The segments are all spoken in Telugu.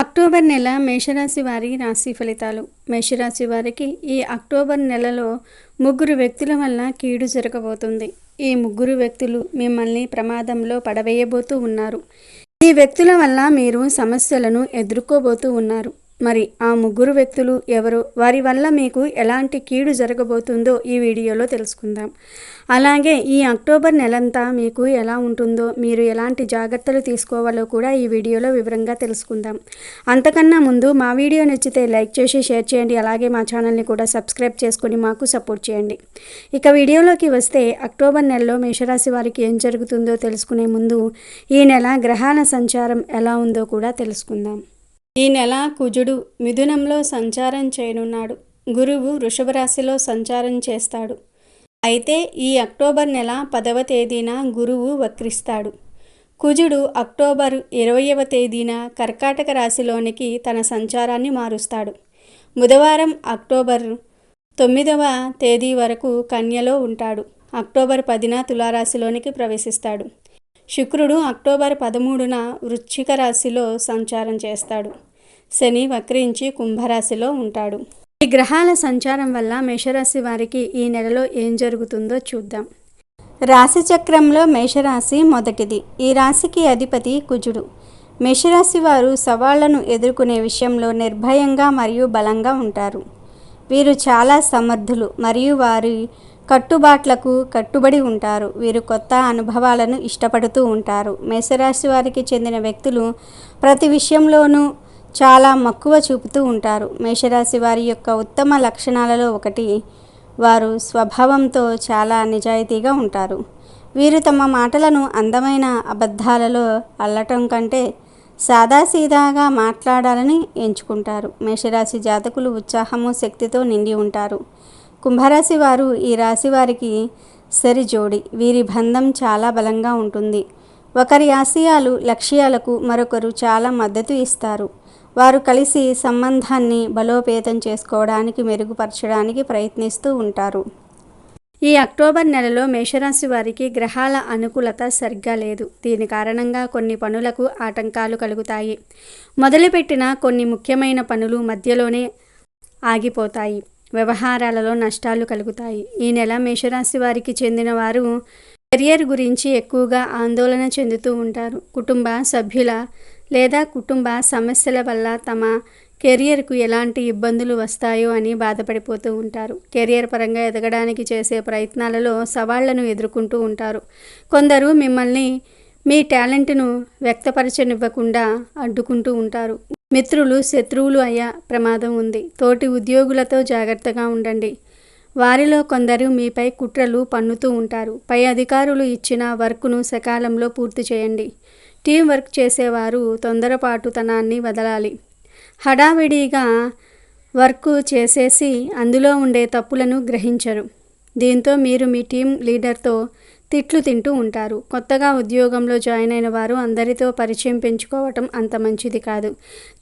అక్టోబర్ నెల మేషరాశి వారి రాశి ఫలితాలు. మేషరాశి వారికి ఈ అక్టోబర్ నెలలో ముగ్గురు వ్యక్తుల వల్ల కీడు జరగబోతుంది. ఈ ముగ్గురు వ్యక్తులు మిమ్మల్ని ప్రమాదంలో పడవేయబోతూ ఉన్నారు. ఈ వ్యక్తుల వల్ల మీరు సమస్యలను ఎదుర్కోబోతూ ఉన్నారు. మరి ఆ ముగ్గురు వ్యక్తులు ఎవరు? వారి వల్ల మీకు ఎలాంటి కీడు జరగబోతుందో ఈ వీడియోలో తెలుసుకుందాం. అలాగే ఈ అక్టోబర్ నెలంతా మీకు ఎలా ఉంటుందో మీరు ఎలాంటి జాగ్రత్తలు తీసుకోవాలో కూడా ఈ వీడియోలో వివరంగా తెలుసుకుందాం. అంతకన్నా ముందు మా వీడియో నచ్చితే లైక్ చేసి షేర్ చేయండి. అలాగే మా ఛానల్ని కూడా సబ్స్క్రైబ్ చేసుకొని మాకు సపోర్ట్ చేయండి. ఇక వీడియోలోకి వస్తే అక్టోబర్ నెలలో మేషరాశి వారికి ఏం జరుగుతుందో తెలుసుకునే ముందు ఈ నెల గ్రహాల సంచారం ఎలా ఉందో కూడా తెలుసుకుందాం. ఈ నెల కుజుడు మిథునంలో సంచారం చేయనున్నాడు. గురువు వృషభ రాశిలో సంచారం చేస్తాడు. అయితే ఈ అక్టోబర్ నెల పదవ తేదీన గురువు వక్రిస్తాడు. కుజుడు అక్టోబర్ ఇరవయవ తేదీన కర్కాటక రాశిలోనికి తన సంచారాన్ని మారుస్తాడు. బుధవారం అక్టోబర్ తొమ్మిదవ తేదీ వరకు కన్యలో ఉంటాడు. అక్టోబర్ పదిన తులారాశిలోనికి ప్రవేశిస్తాడు. శుక్రుడు అక్టోబర్ పదమూడున వృశ్చిక రాశిలో సంచారం చేస్తాడు. శని వక్రించి కుంభరాశిలో ఉంటాడు. ఈ గ్రహాల సంచారం వల్ల మేషరాశి వారికి ఈ నెలలో ఏం జరుగుతుందో చూద్దాం. రాశి చక్రంలో మేషరాశి మొదటిది. ఈ రాశికి అధిపతి కుజుడు. మేషరాశి వారు సవాళ్ళను ఎదుర్కొనే విషయంలో నిర్భయంగా మరియు బలంగా ఉంటారు. వీరు చాలా సమర్థులు మరియు వారి కట్టుబాట్లకు కట్టుబడి ఉంటారు. వీరు కొత్త అనుభవాలను ఇష్టపడుతూ ఉంటారు. మేషరాశి వారికి చెందిన వ్యక్తులు ప్రతి విషయంలోనూ చాలా మక్కువ చూపుతూ ఉంటారు. మేషరాశి వారి యొక్క ఉత్తమ లక్షణాలలో ఒకటి వారు స్వభావంతో చాలా నిజాయితీగా ఉంటారు. వీరు తమ మాటలను అందమైన అబద్ధాలలో అల్లటం కంటే సాదాసీదాగా మాట్లాడాలని ఎంచుకుంటారు. మేషరాశి జాతకులు ఉత్సాహము శక్తితో నిండి ఉంటారు. కుంభరాశి వారు ఈ రాశి వారికి సరి జోడి. వీరి బంధం చాలా బలంగా ఉంటుంది. ఒకరి ఆశయాలు లక్ష్యాలకు మరొకరు చాలా మద్దతు ఇస్తారు. వారు కలిసి సంబంధాన్ని బలోపేతం చేసుకోవడానికి మెరుగుపరచడానికి ప్రయత్నిస్తూ ఉంటారు. ఈ అక్టోబర్ నెలలో మేషరాశి వారికి గ్రహాల అనుకూలత సరిగ్గా లేదు. దీని కారణంగా కొన్ని పనులకు ఆటంకాలు కలుగుతాయి. మొదలుపెట్టిన కొన్ని ముఖ్యమైన పనులు మధ్యలోనే ఆగిపోతాయి. వ్యవహారాలలో నష్టాలు కలుగుతాయి. ఈ నెల మేషరాశి వారికి చెందిన వారు కెరియర్ గురించి ఎక్కువగా ఆందోళన చెందుతూ ఉంటారు. కుటుంబ సభ్యుల లేదా కుటుంబ సమస్యల వల్ల తమ కెరియర్కు ఎలాంటి ఇబ్బందులు వస్తాయో అని బాధపడిపోతూ ఉంటారు. కెరియర్ పరంగా ఎదగడానికి చేసే ప్రయత్నాలలో సవాళ్ళను ఎదుర్కొంటూ ఉంటారు. కొందరు మిమ్మల్ని మీ టాలెంట్ను వ్యక్తపరచనివ్వకుండా అడ్డుకుంటూ ఉంటారు. మిత్రులు శత్రువులు అయ్యే ప్రమాదం ఉంది. తోటి ఉద్యోగులతో జాగ్రత్తగా ఉండండి. వారిలో కొందరు మీపై కుట్రలు పన్నుతూ ఉంటారు. పై అధికారులు ఇచ్చిన వర్క్ను సకాలంలో పూర్తి చేయండి. టీం వర్క్ చేసేవారు తొందరపాటుతనాన్ని వదలాలి. హడావిడిగా వర్క్ చేసేసి అందులో ఉండే తప్పులను గ్రహించరు. దీంతో మీరు మీ టీం లీడర్తో తిట్లు తింటూ ఉంటారు. కొత్తగా ఉద్యోగంలో జాయిన్ అయిన వారు అందరితో పరిచయం పెంచుకోవటం అంత మంచిది కాదు.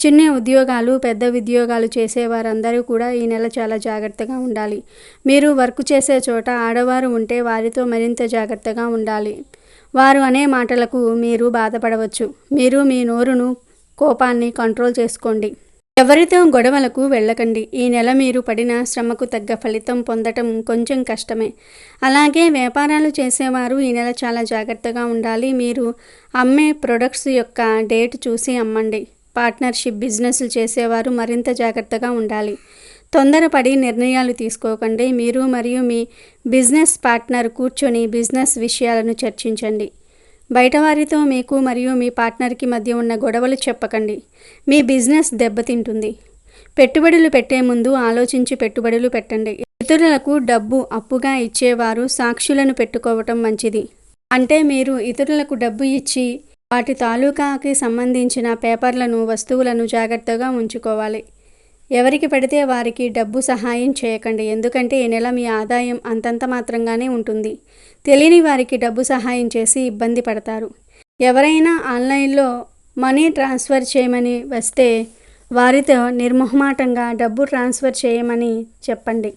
చిన్న ఉద్యోగాలు పెద్ద ఉద్యోగాలు చేసేవారందరూ కూడా ఈ నెల చాలా జాగ్రత్తగా ఉండాలి. మీరు వర్క్ చేసే చోట ఆడవారు ఉంటే వారితో మరింత జాగ్రత్తగా ఉండాలి. వారు అనే మాటలకు మీరు బాధపడవచ్చు. మీరు మీ నోరును కోపాన్ని కంట్రోల్ చేసుకోండి. ఎవరితో గొడవలకు వెళ్ళకండి. ఈ నెల మీరు పడిన శ్రమకు తగ్గ ఫలితం పొందటం కొంచెం కష్టమే. అలాగే వ్యాపారాలు చేసేవారు ఈ నెల చాలా జాగ్రత్తగా ఉండాలి. మీరు అమ్మే ప్రొడక్ట్స్ యొక్క డేట్ చూసి అమ్మండి. పార్ట్నర్షిప్ బిజినెస్లు చేసేవారు మరింత జాగ్రత్తగా ఉండాలి. తొందరపడి నిర్ణయాలు తీసుకోకండి. మీరు మరియు మీ బిజినెస్ పార్ట్నర్ కూర్చొని బిజినెస్ విషయాలను చర్చించండి. బయటవారితో మీకు మరియు మీ పార్ట్నర్కి మధ్య ఉన్న గొడవలు చెప్పకండి. మీ బిజినెస్ దెబ్బతింటుంది. పెట్టుబడులు పెట్టే ముందు ఆలోచించి పెట్టుబడులు పెట్టండి. ఇతరులకు డబ్బు అప్పుగా ఇచ్చేవారు సాక్షులను పెట్టుకోవటం మంచిది. అంటే మీరు ఇతరులకు డబ్బు ఇచ్చి వాటి తాలూకాకి సంబంధించిన పేపర్లను వస్తువులను జాగ్రత్తగా ఉంచుకోవాలి. ఎవరికి పడితే వారికి డబ్బు సహాయం చేయకండి. ఎందుకంటే ఈ నెల మీ ఆదాయం అంతంత మాత్రంగానే ఉంటుంది. తెలియని వారికి డబ్బు సహాయం చేసి ఇబ్బంది పడతారు. ఎవరైనా ఆన్లైన్లో మనీ ట్రాన్స్ఫర్ చేయమని వస్తే వారితో నిర్మోహమాటంగా డబ్బు ట్రాన్స్ఫర్ చేయమని చెప్పండి.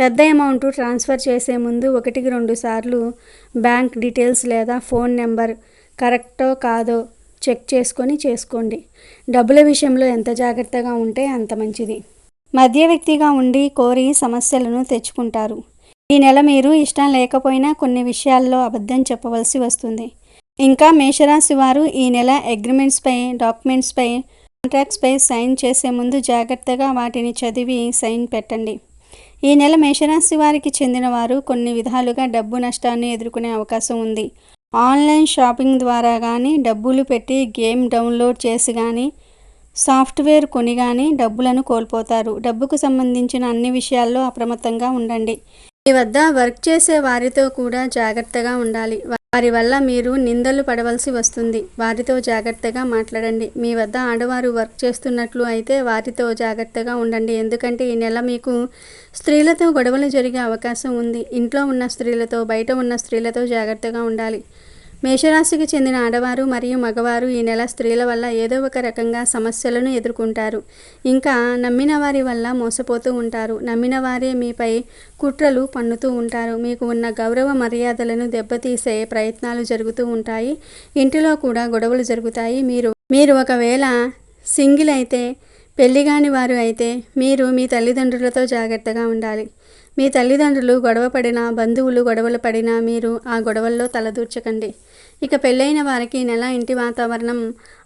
పెద్ద అమౌంట్ ట్రాన్స్ఫర్ చేసే ముందు ఒకటికి రెండు సార్లు బ్యాంక్ డీటెయిల్స్ లేదా ఫోన్ నెంబర్ కరెక్టో కాదో చెక్ చేసుకొని చేసుకోండి. డబ్బుల విషయంలో ఎంత జాగ్రత్తగా ఉంటే అంత మంచిది. మధ్య వ్యక్తిగా ఉండి కోరి సమస్యలను తెచ్చుకుంటారు. ఈ నెల మీరు ఇష్టం లేకపోయినా కొన్ని విషయాల్లో అబద్ధం చెప్పవలసి వస్తుంది. ఇంకా మేషరాశి వారు ఈ నెల అగ్రిమెంట్స్పై డాక్యుమెంట్స్పై కాంట్రాక్ట్స్పై సైన్ చేసే ముందు జాగ్రత్తగా వాటిని చదివి సైన్ పెట్టండి. ఈ నెల మేషరాశి వారికి చెందిన వారు కొన్ని విధాలుగా డబ్బు నష్టాన్ని ఎదుర్కొనే అవకాశం ఉంది. ఆన్లైన్ షాపింగ్ ద్వారా కానీ డబ్బులు పెట్టి గేమ్ డౌన్లోడ్ చేసి కానీ సాఫ్ట్వేర్ కొని కానీ డబ్బులను కోల్పోతారు. డబ్బుకు సంబంధించిన అన్ని విషయాల్లో అప్రమత్తంగా ఉండండి. మీ వద్ద వర్క్ చేసే వారితో కూడా జాగ్రత్తగా ఉండాలి. వారి వల్ల మీరు నిందలు పడవలసి వస్తుంది. వారితో జాగ్రత్తగా మాట్లాడండి. మీ వద్ద ఆడవారు వర్క్ చేస్తున్నట్లు అయితే వారితో జాగ్రత్తగా ఉండండి. ఎందుకంటే ఈ నెల మీకు స్త్రీలతో గొడవలు జరిగే అవకాశం ఉంది. ఇంట్లో ఉన్న స్త్రీలతో బయట ఉన్న స్త్రీలతో జాగ్రత్తగా ఉండాలి. మేషరాశికి చెందిన ఆడవారు మరియు మగవారు ఈ నెల స్త్రీల వల్ల ఏదో ఒక రకంగా సమస్యలను ఎదుర్కొంటారు. ఇంకా నమ్మిన వారి వల్ల మోసపోతూ ఉంటారు. నమ్మిన వారే మీపై కుట్రలు పన్నుతూ ఉంటారు. మీకు ఉన్న గౌరవ మర్యాదలను దెబ్బతీసే ప్రయత్నాలు జరుగుతూ ఉంటాయి. ఇంటిలో కూడా గొడవలు జరుగుతాయి. మీరు మీరు ఒకవేళ సింగిల్ అయితే పెళ్ళి కాని వారు అయితే మీరు మీ తల్లిదండ్రులతో జాగ్రత్తగా ఉండాలి. మీ తల్లిదండ్రులు గొడవ పడినా బంధువులు గొడవలు పడినా మీరు ఆ గొడవల్లో తలదూర్చకండి. ఇక పెళ్ళైన వారికి నెల ఇంటి వాతావరణం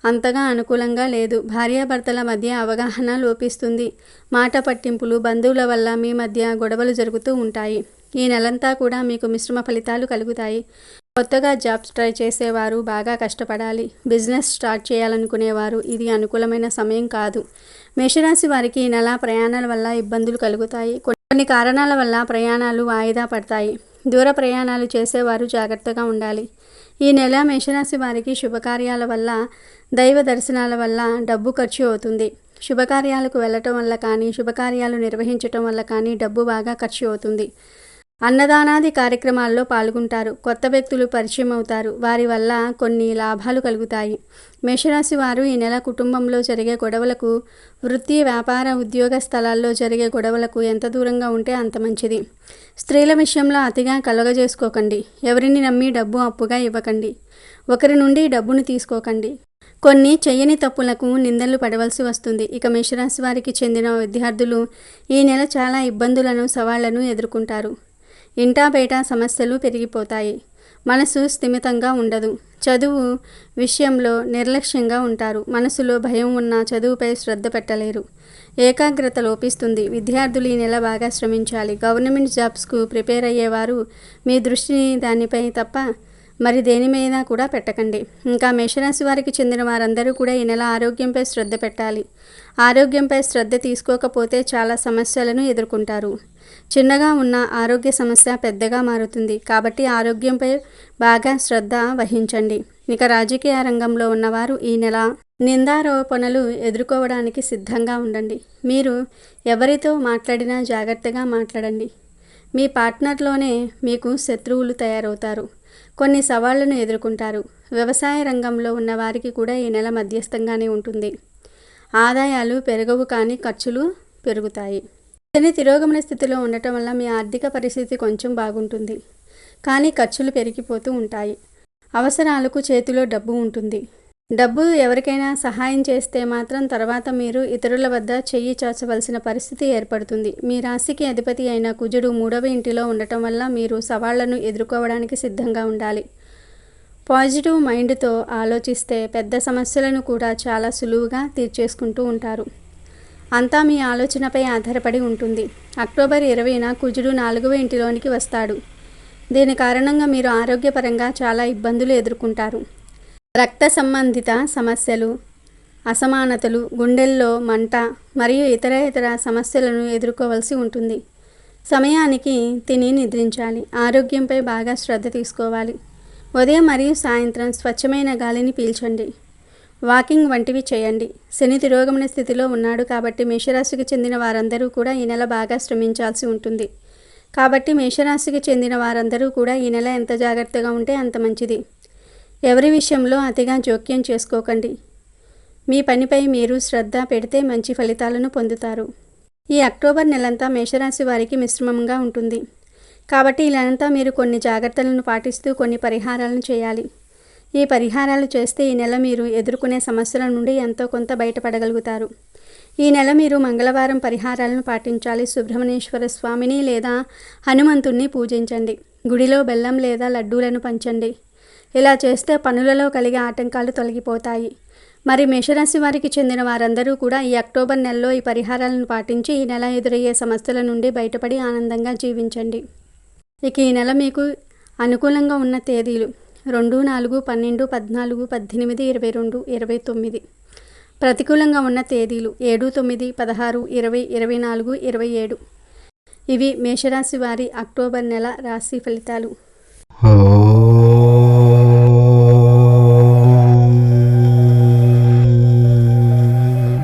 అంతగా అనుకూలంగా లేదు. భార్యాభర్తల మధ్య అవగాహన లోపిస్తుంది. మాట పట్టింపులు బంధువుల వల్ల మీ మధ్య గొడవలు జరుగుతూ ఉంటాయి. ఈ నెలంతా కూడా మీకు మిశ్రమ ఫలితాలు కలుగుతాయి. కొత్తగా జాబ్స్ ట్రై చేసేవారు బాగా కష్టపడాలి. బిజినెస్ స్టార్ట్ చేయాలనుకునేవారు ఇది అనుకూలమైన సమయం కాదు. మేషరాశి వారికి ఈ నెల ప్రయాణాల వల్ల ఇబ్బందులు కలుగుతాయి. కొన్ని కారణాల వల్ల ప్రయాణాలు వాయిదా పడతాయి. దూర ప్రయాణాలు చేసేవారు జాగ్రత్తగా ఉండాలి. ఈ నెల మేషరాశి వారికి శుభకార్యాల వల్ల దైవ దర్శనాల వల్ల డబ్బు ఖర్చు అవుతుంది. శుభకార్యాలకు వెళ్ళటం వల్ల కానీ శుభకార్యాలు నిర్వహించటం వల్ల కానీ డబ్బు బాగా ఖర్చు అవుతుంది. అన్నదానాది కార్యక్రమాల్లో పాల్గొంటారు. కొత్త వ్యక్తులు పరిచయం అవుతారు. వారి వల్ల కొన్ని లాభాలు కలుగుతాయి. మేషరాశి వారు ఈ నెల కుటుంబంలో జరిగే గొడవలకు వృత్తి వ్యాపార ఉద్యోగ స్థలాల్లో జరిగే గొడవలకు ఎంత దూరంగా ఉంటే అంత మంచిది. స్త్రీల విషయంలో అతిగా కలగజేసుకోకండి. ఎవరిని నమ్మి డబ్బు అప్పుగా ఇవ్వకండి. ఒకరి నుండి డబ్బును తీసుకోకండి. కొన్ని చెయ్యని తప్పులకు నిందలు పడవలసి వస్తుంది. ఇక మేషరాశి వారికి చెందిన విద్యార్థులు ఈ నెల చాలా ఇబ్బందులను సవాళ్ళను ఎదుర్కొంటారు. ఇంటా బయట సమస్యలు పెరిగిపోతాయి. మనసు స్థిమితంగా ఉండదు. చదువు విషయంలో నిర్లక్ష్యంగా ఉంటారు. మనసులో భయం ఉన్న చదువుపై శ్రద్ధ పెట్టలేరు. ఏకాగ్రత లోపిస్తుంది. విద్యార్థులు ఈ నెల బాగా శ్రమించాలి. గవర్నమెంట్ జాబ్స్కు ప్రిపేర్ అయ్యేవారు మీ దృష్టిని దానిపై తప్ప మరి దేని మీద కూడా పెట్టకండి. ఇంకా మేషరాశి వారికి చెందిన వారందరూ కూడా ఈ నెల ఆరోగ్యంపై శ్రద్ధ పెట్టాలి. ఆరోగ్యంపై శ్రద్ధ తీసుకోకపోతే చాలా సమస్యలను ఎదుర్కొంటారు. చిన్నగా ఉన్న ఆరోగ్య సమస్య పెద్దగా మారుతుంది. కాబట్టి ఆరోగ్యంపై బాగా శ్రద్ధ వహించండి. ఇక రాజకీయ రంగంలో ఉన్నవారు ఈ నెల నిందారోపణలు ఎదుర్కోవడానికి సిద్ధంగా ఉండండి. మీరు ఎవరితో మాట్లాడినా జాగ్రత్తగా మాట్లాడండి. మీ పార్ట్నర్లోనే మీకు శత్రువులు తయారవుతారు. కొన్ని సవాళ్ళను ఎదుర్కొంటారు. వ్యవసాయ రంగంలో ఉన్న వారికి కూడా ఈ నెల మధ్యస్థంగానే ఉంటుంది. ఆదాయాలు పెరగవు కానీ ఖర్చులు పెరుగుతాయి. శని తిరోగమన స్థితిలో ఉండటం వల్ల మీ ఆర్థిక పరిస్థితి కొంచెం బాగుంటుంది. కానీ ఖర్చులు పెరిగిపోతూ ఉంటాయి. అవసరాలకు చేతిలో డబ్బు ఉంటుంది. డబ్బు ఎవరికైనా సహాయం చేస్తే మాత్రం తర్వాత మీరు ఇతరుల వద్ద చెయ్యి చాచవలసిన పరిస్థితి ఏర్పడుతుంది. మీ రాశికి అధిపతి అయిన కుజుడు మూడవ ఇంటిలో ఉండటం వల్ల మీరు సవాళ్ళను ఎదుర్కోవడానికి సిద్ధంగా ఉండాలి. పాజిటివ్ మైండ్తో ఆలోచిస్తే పెద్ద సమస్యలను కూడా చాలా సులువుగా తీర్చేసుకుంటూ ఉంటారు. అంతా మీ ఆలోచనపై ఆధారపడి ఉంటుంది. అక్టోబర్ ఇరవైన కుజుడు నాలుగవ ఇంటిలోనికి వస్తాడు. దీని కారణంగా మీరు ఆరోగ్యపరంగా చాలా ఇబ్బందులు ఎదుర్కొంటారు. రక్త సంబంధిత సమస్యలు అసమానతలు గుండెల్లో మంట మరియు ఇతర ఇతర సమస్యలను ఎదుర్కోవలసి ఉంటుంది. సమయానికి తిని నిద్రించాలి. ఆరోగ్యంపై బాగా శ్రద్ధ తీసుకోవాలి. ఉదయం మరియు సాయంత్రం స్వచ్ఛమైన గాలిని పీల్చండి. వాకింగ్ వంటివి చేయండి. శని తిరోగమన స్థితిలో ఉన్నాడు కాబట్టి మేషరాశికి చెందిన వారందరూ కూడా ఈ నెల బాగా శ్రమించాల్సి ఉంటుంది. కాబట్టి మేషరాశికి చెందిన వారందరూ కూడా ఈ నెల ఎంత జాగ్రత్తగా ఉంటే అంత మంచిది. ఎవరి విషయంలో అతిగా జోక్యం చేసుకోకండి. మీ పనిపై మీరు శ్రద్ధ పెడితే మంచి ఫలితాలను పొందుతారు. ఈ అక్టోబర్ నెలంతా మేషరాశి వారికి మిశ్రమంగా ఉంటుంది. కాబట్టి ఇలాంతా మీరు కొన్ని జాగ్రత్తలను పాటిస్తూ కొన్ని పరిహారాలను చేయాలి. ఈ పరిహారాలు చేస్తే ఈ నెల మీరు ఎదుర్కొనే సమస్యల నుండి ఎంతో కొంత బయటపడగలుగుతారు. ఈ నెల మీరు మంగళవారం పరిహారాలను పాటించాలి. సుబ్రహ్మణ్యేశ్వర స్వామిని లేదా హనుమంతుణ్ణి పూజించండి. గుడిలో బెల్లం లేదా లడ్డూలను పంచండి. ఇలా చేస్తే పనులలో కలిగే ఆటంకాలు తొలగిపోతాయి. మరి మేషరాశి వారికి చెందిన వారందరూ కూడా ఈ అక్టోబర్ నెలలో ఈ పరిహారాలను పాటించి ఈ నెల ఎదురయ్యే సమస్యల నుండి బయటపడి ఆనందంగా జీవించండి. ఇక ఈ నెల మీకు అనుకూలంగా ఉన్న తేదీలు. రెండు నాలుగు పన్నెండు పద్నాలుగు పద్దెనిమిది ఇరవై రెండు ఇరవై తొమ్మిది. ప్రతికూలంగా ఉన్న తేదీలు ఏడు తొమ్మిది పదహారు ఇరవై ఇరవై నాలుగు ఇరవై ఏడు. ఇవి మేషరాశి వారి అక్టోబర్ నెల రాశి ఫలితాలు. ఓ